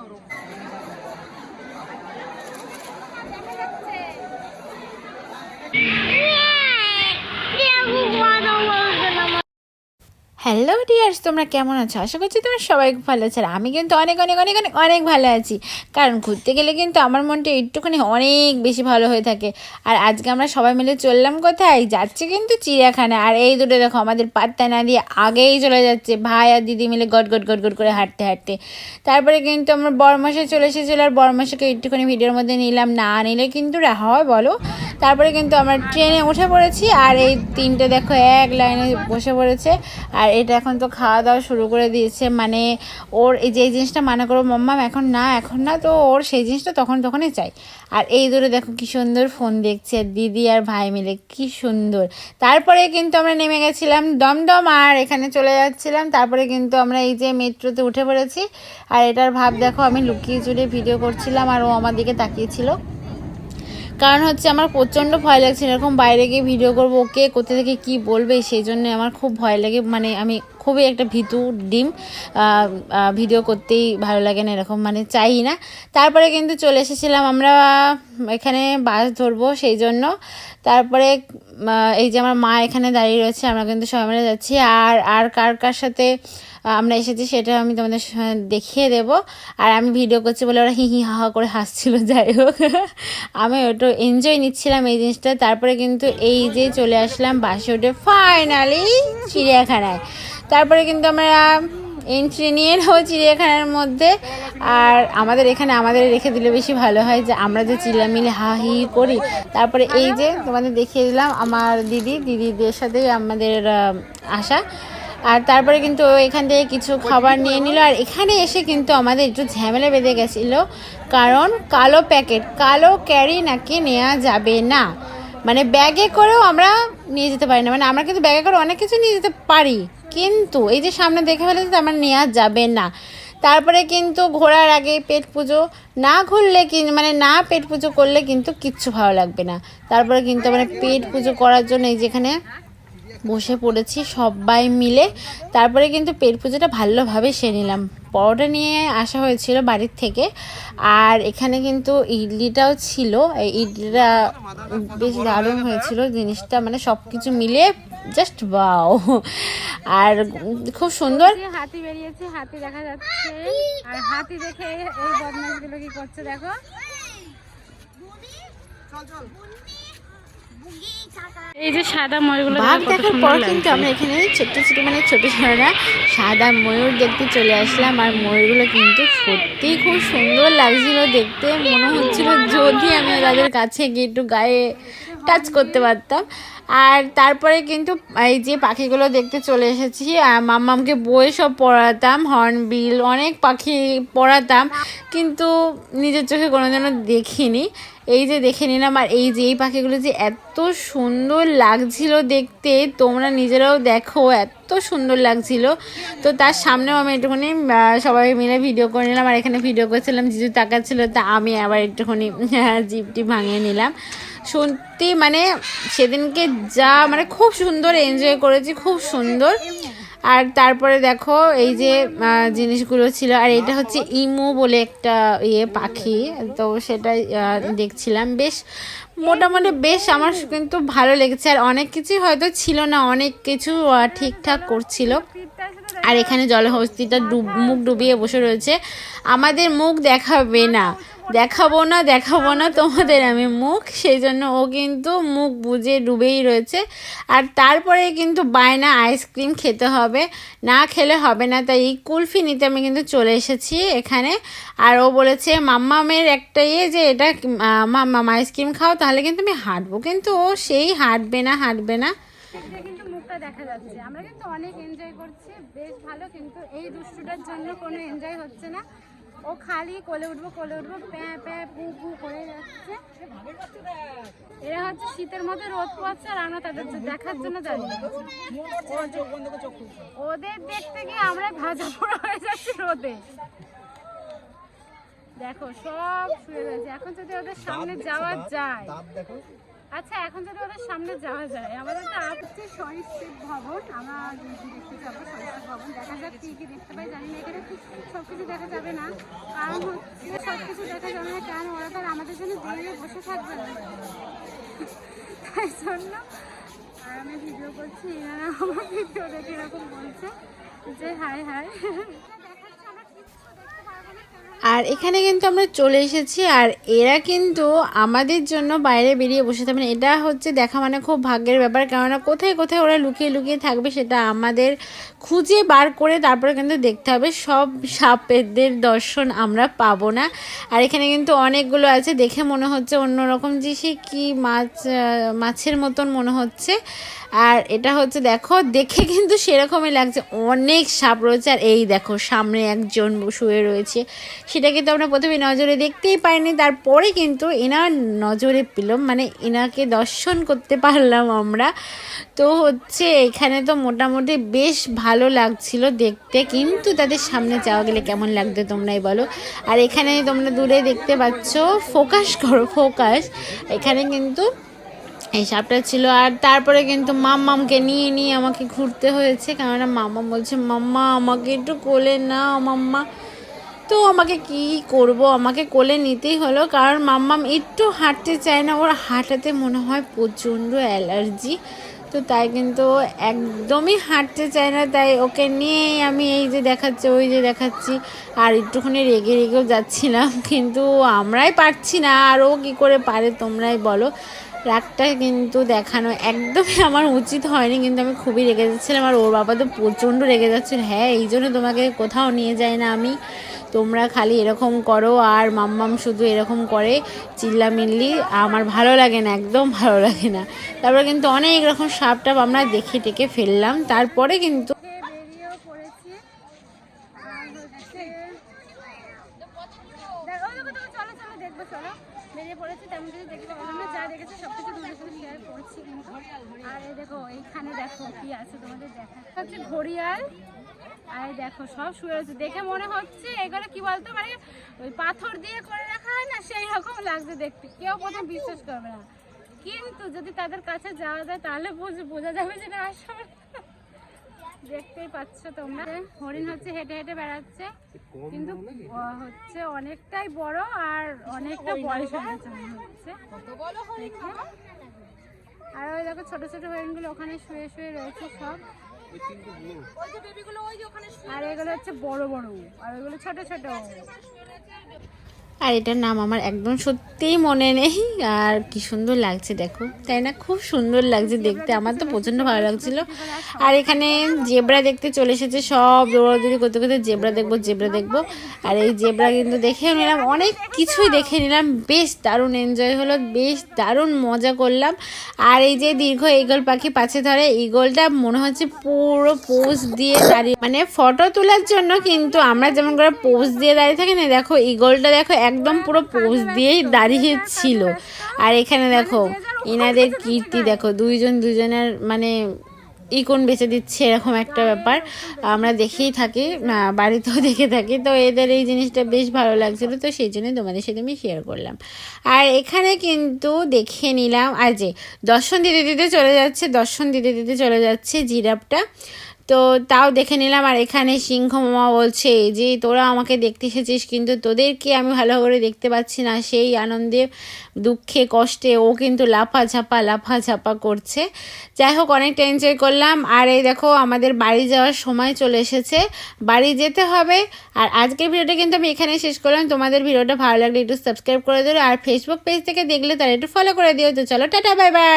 நான் ரொம்ப hello dears তোমরা কেমন আছো? আশা করছি তোমরা সবাই ভালো আছো। আমি কিন্তু অনেক অনেক অনেক অনেক অনেক ভালো আছি। কারণ ঘুরতে গেলে কিন্তু আমার মনটা একটুখানি অনেক বেশি ভালো হয়ে থাকে। আর আজকে আমরা সবাই মিলে চললাম কোথায়? যাচ্ছি কিন্তু চিড়িয়াখানা। আর এই দুটো দেখো, আমাদের পাত্তা না দিয়ে আগেই চলে যাচ্ছে। ভাই আর দিদি মিলে গট গট গট গট করে হাঁটতে হাঁটতে। তারপরে কিন্তু আমরা বরমাসে চলে এসেছিল আর বরমাসাকে একটুখানি ভিডিওর মধ্যে নিলাম। না নিলে কিন্তু হয় বলো। তারপরে কিন্তু আমরা ট্রেনে উঠে পড়েছি। আর এই তিনটে দেখো, এক লাইনে বসে পড়েছে। আর এটা এখন তো খাওয়া দাওয়া শুরু করে দিয়েছে। মানে ওর এই যে জিনিসটা মানা করো মাম্মাম এখন না এখন না। তো ওর সেই জিনিসটা তখন তখনই চাই। আর এই দূরে দেখো কি সুন্দর ফোন দেখছে, দিদি আর ভাই মিলে, কি সুন্দর। তারপরে কিন্তু আমরা নেমে গেছিলাম দমদম, আর এখানে চলে যাচ্ছিলাম। তারপরে কিন্তু আমরা এই যে মেট্রোতে উঠে পড়েছি। আর এটার ভাব দেখো, আমি লুকিয়ে চুরিয়ে ভিডিও করছিলাম, আর ও আমার দিকে তাকিয়েছিল। কারণ হচ্ছে আমার প্রচণ্ড ভয় লাগছে, এরকম বাইরে গিয়ে ভিডিও করব, ওকে কোথা থেকে কি বলবে, সেই জন্য আমার খুব ভয় লাগে। মানে আমি খুবই একটা ভীতু ডিম ভিডিও করতেই ভালো লাগে না এরকম মানে চাই না। তারপরে কিন্তু চলে এসেছিলাম আমরা, এখানে বাস ধরবো সেই জন্য। তারপরে এই যে আমার মা এখানে দাঁড়িয়ে রয়েছে, আমরা কিন্তু সবাই মিলে যাচ্ছি। আর আর কার কার সাথে আমরা এসেছি সেটা আমি তোমাদের দেখিয়ে দেব। আর আমি ভিডিও করছি বলে ওরা হি হি হা হা করে হাসছিল, যাই হোক। আমি ওটা এনজয় নিচ্ছিলাম এই জিনিসটা। তারপরে কিন্তু এই যে চলে আসলাম বাসে উঠে ফাইনালি চিড়িয়াখানায়। তারপরে কিন্তু আমরা এন্ট্রি নিয়ে নেব চিড়িয়াখানার মধ্যে। আর আমাদের এখানে আমাদের রেখে দিলে বেশি ভালো হয় যে আমরা যে চিল্লামিলে হা হি করি। তারপরে এই যে তোমাদের দেখিয়ে দিলাম আমার দিদি, দিদিদের সাথে আমাদের আসা আর তারপরে কিন্তু এখান থেকে কিছু খাবার নিয়ে নিল। আর এখানে এসে কিন্তু আমাদের একটু ঝামেলা বেঁধে গেছিল। কারণ কালো প্যাকেট, কালো ক্যারি নাকি নেওয়া যাবে না। মানে ব্যাগে করেও আমরা নিয়ে যেতে পারি না। মানে আমরা কিন্তু ব্যাগে করে অনেক কিছু নিয়ে যেতে পারি। কিন্তু এই যে সামনে দেখে ফেলেছে আমার নেওয়া যাবে না। তারপরে কিন্তু ঘোরার আগে পেট পুজো না ঘুরলে কি মানে না পেট পুজো করলে কিন্তু কিচ্ছু ভালো লাগবে না। তারপরে কিন্তু মানে পেট পুজো করার জন্য এই যেখানে বসে পড়েছি সবাই মিলে, তারপরে কিন্তু পেট পুজোটা ভালোভাবে সেরে নিলাম। পরোটা নিয়ে আসা হয়েছিল বাড়ির থেকে, আর এখানে কিন্তু ইডলিটাও ছিল। ইডলিটা বেশ দারুণ হয়েছিল, জিনিসটা মানে সব কিছু মিলে জাস্ট বাও আর খুব সুন্দর। হাতি বেরিয়েছে হাতি দেখা যাচ্ছে। আর হাতি দেখে এই বদমাশগুলো কি করছে দেখো? এই যে সাদা ময়ূরগুলো বাঘ দেখার পর কিন্তু আমরা এখানে ছোট্ট ছোট মানে ছোট ছোটরা সাদা ময়ূর দেখতে চলে আসলাম। আর ময়ূরগুলো কিন্তু সত্যিই খুব সুন্দর লাগছিল দেখতে। মনে হচ্ছিল যদি আমি তাদের কাছে গিয়ে একটু গায়ে টাচ করতে পারতাম। আর তারপরে কিন্তু এই যে পাখিগুলো দেখতে চলে এসেছি। মাম্মামকে বই সব পড়াতাম হর্নবিল অনেক পাখি পড়াতাম। কিন্তু নিজের চোখে কোনো যেন দেখিনি। এই যে দেখে নিলাম, আর এই যে এই পাখিগুলো যে এত সুন্দর লাগছিল দেখতে, তোমরা নিজেরাও দেখো, এত সুন্দর লাগছিল। তো তার সামনেও আমি একটুখানি সবাই মিলে ভিডিও করে নিলাম, আর এখানে ভিডিও করছিলাম, জিজু তাকাচ্ছিল, তা আমি আবার একটুখানি জিপটি ভাঙিয়ে নিলাম। সত্যি মানে সেদিনকে যা মানে খুব সুন্দর এনজয় করেছি, খুব সুন্দর। আর তারপরে দেখো এই যে জিনিসগুলো ছিল, আর এটা হচ্ছে ইমু বলে একটা ইয়ে পাখি। তো সেটা দেখছিলাম। বেশ, মোটামুটি বেশ আমার কিন্তু ভালো লেগেছে। আর অনেক কিছুই হয়তো ছিল না, অনেক কিছু ঠিকঠাক করছিল। আর এখানে জলহস্তিটা ডুব, মুখ ডুবিয়ে বসে রয়েছে। আমাদের মুখ দেখাবে না। দেখাবো না দেখাবো না তোমাদের আমি মুখ। সেই জন্য ও কিন্তু মুখ বুঝে ডুবেই রয়েছে। আর তারপরে কিন্তু বায়না আইসক্রিম খেতে হবে। না খেলে হবে না, তাই এই কুলফি নিতে আমি কিন্তু চলে এসেছি এখানে। আর ও বলেছে, মাম্মামের একটা ইয়ে যে এটা মাম্মাম আইসক্রিম খাও, তাহলে কিন্তু আমি হাঁটবো। কিন্তু ও সেই হাঁটবে না হাঁটবে না। কিন্তু দেখা যাচ্ছে। আমরা কিন্তু অনেক এনজয় করছি, বেশ ভালো, কিন্তু এই দুষ্টুটার জন্য কোনো এনজয় হচ্ছে না। ও খালি কোলে উঠবো কোলে উঠবো প্যাঁ প্যাঁ পু পু করে যাচ্ছে। এরা হচ্ছে শীতের মধ্যে রোদ পোয়াচ্ছে আর আমরা তাদের দেখার জন্য দাঁড়িয়ে ওদের দেখতে গিয়ে আমরা ভাজা পোড়া হয়ে যাচ্ছি রোদে। দেখো সব শুয়ে রয়েছে। এখন যদি ওদের সামনে যাওয়া যায়। আচ্ছা এখন যদি ওদের সামনে যাওয়া যায়, আমাদের তো হচ্ছে সরীসৃপ ভবন। আমরা দেখতে যাব সরীসৃপ ভবন। দেখা যাক কি কি দেখতে পাই জানি না, এখানে সব কিছু দেখা যাবে না। কারণ হচ্ছে সব কিছু দেখা যাবে না, কারণ ওরা তো আমাদের জন্য দাঁড়িয়ে বসে থাকবে না। তাই জন্য আর আমি ভিডিও করছি, এনারা আমার ভিডিও দেখে এরকম বলছে যে হাই হাই দেখাচ্ছে আমরা কিচ্ছু দেখতে পারব না কেন আর এখানে কিন্তু আমরা চলে এসেছি, আর এরা কিন্তু আমাদের জন্য বাইরে বেরিয়ে বসে থাকবেন এটা হচ্ছে দেখা মানে খুব ভাগ্যের ব্যাপার, কেননা কোথায় কোথায় ওরা লুকিয়ে লুকিয়ে থাকবে সেটা আমাদের খুঁজে বার করে তারপরে কিন্তু দেখতে হবে। সব সাপেদের দর্শন আমরা পাবো না। আর এখানে কিন্তু অনেকগুলো আছে, দেখে মনে হচ্ছে অন্যরকম যে সে কী মাছ মাছের মতন মনে হচ্ছে। আর এটা হচ্ছে, দেখো, দেখে কিন্তু সেরকমই লাগছে। অনেক সাপ রয়েছে, আর এই দেখো, সামনে একজন শুয়ে রয়েছে। সেটা কিন্তু আমরা প্রথমে নজরে দেখতেই পাইনি, তারপরে কিন্তু এনার নজরে পেলাম মানে এনাকে দর্শন করতে পারলাম আমরা। তো হচ্ছে, এখানে তো মোটামুটি বেশ ভালো লাগছিল দেখতে, কিন্তু তাদের সামনে যাওয়া গেলে কেমন লাগতো তোমরাই বলো। আর এখানে তোমরা দূরে দেখতে পাচ্ছ, ফোকাস করো, ফোকাস। এখানে কিন্তু এই সাপটা ছিল। আর তারপরে কিন্তু মাম্মামকে নিয়ে নিয়ে আমাকে ঘুরতে হয়েছে। কেননা মাম্মা বলছে, মাম্মা, আমাকে একটু কোলে না মাম্মা। তো আমাকে কি করব? আমাকে কোলে নিতেই হলো। কারণ মাম্মাম একটু হাঁটতে চায় না। ওর হাঁটাতে মনে হয় প্রচণ্ড অ্যালার্জি। তো তাই কিন্তু একদমই হাঁটতে চায় না। তাই ওকে নিয়েই আমি এই যে দেখাচ্ছি, ওই যে দেখাচ্ছি। আর একটুখানি রেগে রেগেও যাচ্ছিলাম। কিন্তু আমরাই পারছি না। আর ও কী করে পারে তোমরাই বলো। রাগটা কিন্তু দেখানো একদমই আমার উচিত হয়নি, কিন্তু আমি খুবই রেগে যাচ্ছিলাম আর ওর বাবা তো প্রচণ্ড রেগে যাচ্ছিল। হ্যাঁ এই জন্য তোমাকে কোথাও নিয়ে যাই না আমি। তোমরা খালি এরকম করো আর মাম্মাম শুধু এরকম করে চিল্লামিল্লি। আমার ভালো লাগে না, একদম ভালো লাগে না। তারপরে কিন্তু অনেক রকম সাপ টাপ আমরা দেখে টেকে ফেললাম। তারপরে কিন্তু খেয়ে বেরিয়েও পড়েছি আর হচ্ছে দেখো দেখো তুমি চলো চলো দেখব চলো বেরিয়ে পড়েছি তেমন কিছু দেখতে পেলাম না যা দেখেছি সব কিছু তোমাদের কিন্তু আর এই দেখো, এইখানে দেখো কি আছে তোমাদের দেখা হচ্ছে ঘড়িয়াল। আর দেখো, সব শুয়ে রয়েছে। দেখে মনে হচ্ছে এগুলো কি বলতো মানে ওই পাথর দিয়ে করে রাখা হয় না, সেই রকম লাগছে দেখতে। কেউ প্রথম বিশ্বাস করবে না। কিন্তু যদি তাদের কাছে যাওয়া যায়, তাহলে বুঝ- বোঝা যাবে যে না, আসলে দেখতেই পাচ্ছ তোমরা। হরিণ হচ্ছে হেঁটে হেঁটে বেড়াচ্ছে। কিন্তু হচ্ছে অনেকটাই বড় আর অনেকটা বয়স হয়েছে হচ্ছে। আর ওই দেখো ছোট ছোট হরিণগুলো ওখানে শুয়ে শুয়ে রয়েছে সব। আর এগুলো হচ্ছে বড় বড় আর ওইগুলো ছোট ছোট। আর এটার নাম আমার একদম সত্যিই মনে নেই। আর কি সুন্দর লাগছে, দেখো। তাই না? খুব সুন্দর লাগছে দেখতে। আমার তো প্রচণ্ড ভালো লাগছিল। আর এখানে জেবরা দেখতে চলে এসেছে। সব দৌড়াদৌড়ি করতে করতে জেবরা দেখব জেবরা দেখব। আর এই জেবরা কিন্তু দেখেও নিলাম, অনেক কিছুই দেখে নিলাম। বেশ দারুণ এনজয় হলো, বেশ দারুণ মজা করলাম। আর এই যে দীর্ঘ ইগল পাখি পাছে ধরে ইগলটা মনে হচ্ছে পুরো পোজ দিয়ে দাঁড়িয়ে মানে ফটো তোলার জন্য কিন্তু আমরা যেমন করে পোজ দিয়ে দাঁড়িয়ে থাকি না, দেখো ইগলটা দেখো একদম পুরো পোজ দিয়েই দাঁড়িয়ে ছিল আর এখানে দেখো এনাদের কীর্তি, দেখো, দুইজন দুজনের মানে ইকন বেঁচে দিচ্ছে এরকম একটা ব্যাপার। আমরা দেখেই থাকি বাড়িতেও দেখে থাকি। তো এদের এই জিনিসটা বেশ ভালো লাগছিল, তো সেই জন্য তোমাদের সাথে আমি শেয়ার করলাম। আর এখানে কিন্তু দেখে নিলাম, আর যে, দর্শন দিতে দিতে চলে যাচ্ছে, দর্শন দিতে দিতে চলে যাচ্ছে জিরাফটা। তো তাও দেখে নিলাম, আর এখানে সিংহ মামা বলছে যে তোরা আমাকে দেখতে এসেছিস, কিন্তু তোদেরকে আমি ভালো করে দেখতে পাচ্ছি না। সেই আনন্দে, দুঃখে, কষ্টে, ও কিন্তু লাফা ঝাপা লাফা ঝাপা করছে। যাই হোক, অনেকটা এনজয় করলাম। আর এই দেখো, আমাদের বাড়ি যাওয়ার সময় চলে এসেছে। বাড়ি যেতে হবে। আর আজকের ভিডিওটা কিন্তু আমি এখানে শেষ করলাম। তোমাদের ভিডিওটা ভালো লাগলে একটু সাবস্ক্রাইব করে দিও। আর ফেসবুক পেজ থেকে দেখলে তারা একটু ফলো করে দিও। তো চলো, টাটা বাই বাই